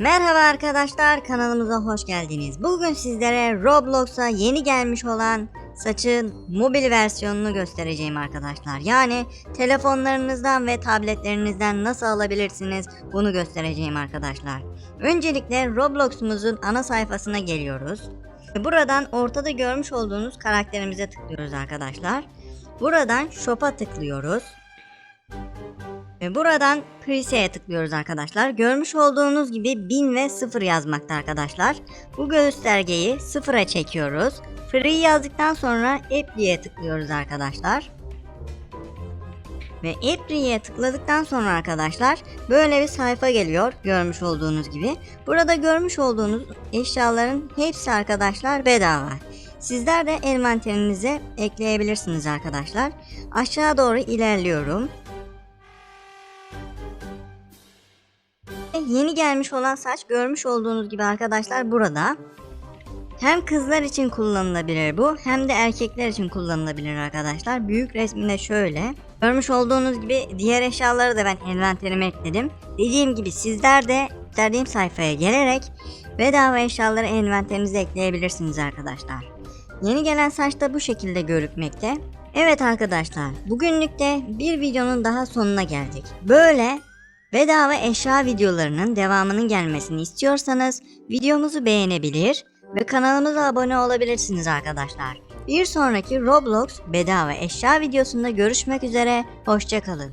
Merhaba arkadaşlar kanalımıza hoş geldiniz. Bugün sizlere Roblox'a yeni gelmiş olan saçın mobil versiyonunu göstereceğim arkadaşlar. Yani telefonlarınızdan ve tabletlerinizden nasıl alabilirsiniz bunu göstereceğim arkadaşlar. Öncelikle Roblox'umuzun ana sayfasına geliyoruz. Buradan ortada görmüş olduğunuz karakterimize tıklıyoruz arkadaşlar. Buradan Shop'a tıklıyoruz. Ve buradan Prese'ye tıklıyoruz arkadaşlar. Görmüş olduğunuz gibi 1000 ve 0 yazmakta arkadaşlar. Bu göstergeyi 0'a çekiyoruz. Free yazdıktan sonra Apply'e tıklıyoruz arkadaşlar. Ve Apply'e tıkladıktan sonra arkadaşlar böyle bir sayfa geliyor görmüş olduğunuz gibi. Burada görmüş olduğunuz eşyaların hepsi arkadaşlar bedava. Sizler de envanterinize ekleyebilirsiniz arkadaşlar. Aşağı doğru ilerliyorum. Yeni gelmiş olan saç görmüş olduğunuz gibi arkadaşlar burada. Hem kızlar için kullanılabilir bu hem de erkekler için kullanılabilir arkadaşlar. Büyük resminde şöyle. Görmüş olduğunuz gibi diğer eşyaları da ben envanterime ekledim. Dediğim gibi sizler de gösterdiğim sayfaya gelerek bedava eşyaları envanterinize ekleyebilirsiniz arkadaşlar. Yeni gelen saç da bu şekilde görükmekte. Evet arkadaşlar bugünlük de bir videonun daha sonuna geldik. Böyle Bedava eşya videolarının devamının gelmesini istiyorsanız videomuzu beğenebilir ve kanalımıza abone olabilirsiniz arkadaşlar. Bir sonraki Roblox bedava eşya videosunda görüşmek üzere, hoşçakalın.